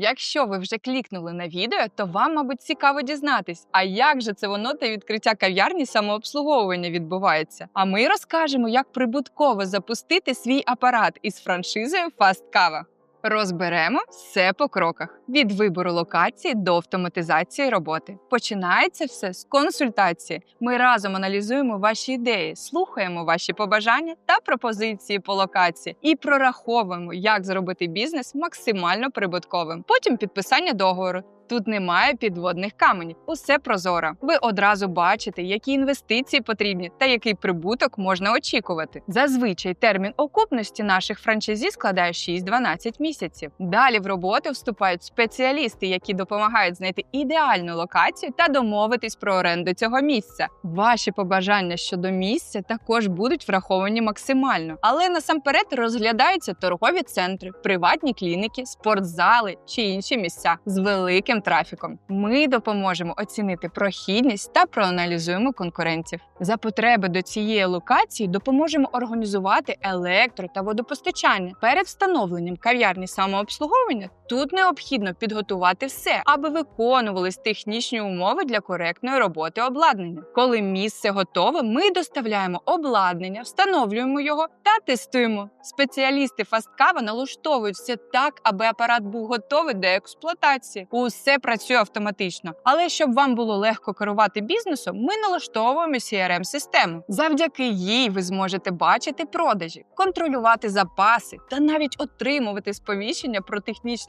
Якщо ви вже клікнули на відео, то вам, мабуть, цікаво дізнатись, а як же це воно та відкриття кав'ярні самообслуговування відбувається. А ми розкажемо, як прибутково запустити свій апарат із франшизою Fast Kava. Розберемо все по кроках від вибору локації до автоматизації роботи. Починається все з консультації. Ми разом аналізуємо ваші ідеї, слухаємо ваші побажання та пропозиції по локації і прораховуємо, як зробити бізнес максимально прибутковим. Потім підписання договору. Тут немає підводних каменів, усе прозоро. Ви одразу бачите, які інвестиції потрібні та який прибуток можна очікувати. Зазвичай термін окупності наших франчайзі складає 6-12 місяців. Далі в роботу вступають спеціалісти, які допомагають знайти ідеальну локацію та домовитись про оренду цього місця. Ваші побажання щодо місця також будуть враховані максимально, але насамперед розглядаються торгові центри, приватні клініки, спортзали чи інші місця з великим трафіком. Ми допоможемо оцінити прохідність та проаналізуємо конкурентів. За потреби до цієї локації допоможемо організувати електро та водопостачання. Перед встановленням кав'ярні самообслуговування тут необхідно підготувати все, аби виконувались технічні умови для коректної роботи обладнання. Коли місце готове, ми доставляємо обладнання, встановлюємо його та тестуємо. Спеціалісти фасткава налаштовують все так, аби апарат був готовий до експлуатації. Усе працює автоматично. Але щоб вам було легко керувати бізнесом, ми налаштовуємо crm систему Завдяки їй ви зможете бачити продажі, контролювати запаси та навіть отримувати сповіщення про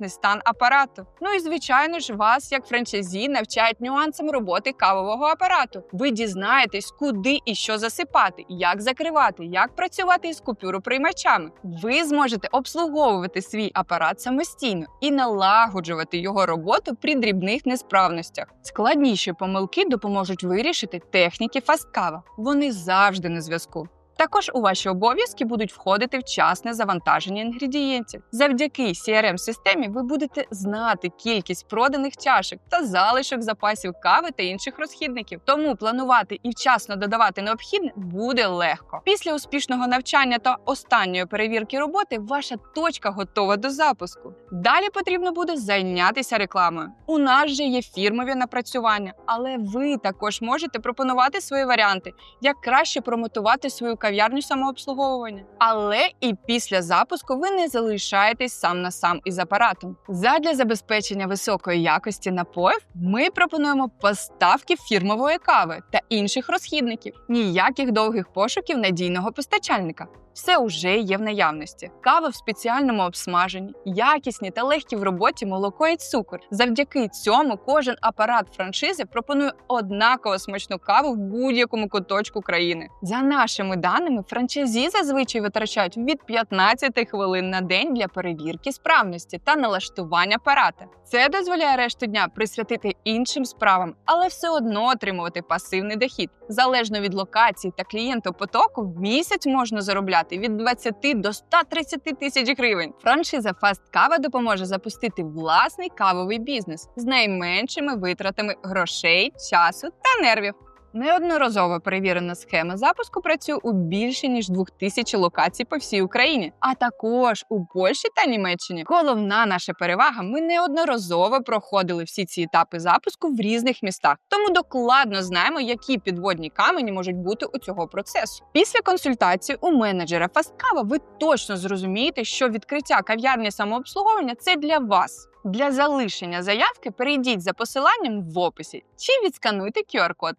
технічний стан апарату. Ну і звичайно ж, вас, як франчайзі, навчають нюансам роботи кавового апарату. Ви дізнаєтесь, куди і що засипати, як закривати, як працювати із купюроприймачами. Ви зможете обслуговувати свій апарат самостійно і налагоджувати його роботу при дрібних несправностях. Складніші помилки допоможуть вирішити техніки фасткава. Вони завжди на зв'язку. Також у ваші обов'язки будуть входити вчасне завантаження інгредієнтів. Завдяки crm системі ви будете знати кількість проданих чашок та залишок запасів кави та інших розхідників. Тому планувати і вчасно додавати необхідне буде легко. Після успішного навчання та останньої перевірки роботи ваша точка готова до запуску. Далі потрібно буде зайнятися рекламою. У нас же є фірмові напрацювання, але ви також можете пропонувати свої варіанти, як краще промотувати свою кав'ярню самообслуговування. Але і після запуску ви не залишаєтесь сам на сам із апаратом. Задля забезпечення високої якості напоїв ми пропонуємо поставки фірмової кави та інших розхідників. Ніяких довгих пошуків надійного постачальника. Все уже є в наявності. Кава в спеціальному обсмаженні, якісні та легкі в роботі молоко і цукор. Завдяки цьому кожен апарат франшизи пропонує однаково смачну каву в будь-якому куточку країни. За нашими даними, франчайзі зазвичай витрачають від 15 хвилин на день для перевірки справності та налаштування апарата. Це дозволяє решту дня присвятити іншим справам, але все одно отримувати пасивний дохід. Залежно від локації та клієнтопотоку, в місяць можна заробляти від 20 до 130 тисяч гривень. Франшиза Fast Кава допоможе запустити власний кавовий бізнес з найменшими витратами грошей, часу та нервів. Неодноразово перевірена схема запуску працює у більше ніж 2000 локацій по всій Україні, а також у Польщі та Німеччині. Головна наша перевага: ми неодноразово проходили всі ці етапи запуску в різних містах, тому докладно знаємо, які підводні камені можуть бути у цього процесу. Після консультації у менеджера Фасткава ви точно зрозумієте, що відкриття кав'ярні самообслуговування це для вас. Для залишення заявки перейдіть за посиланням в описі чи відскануйте QR-код.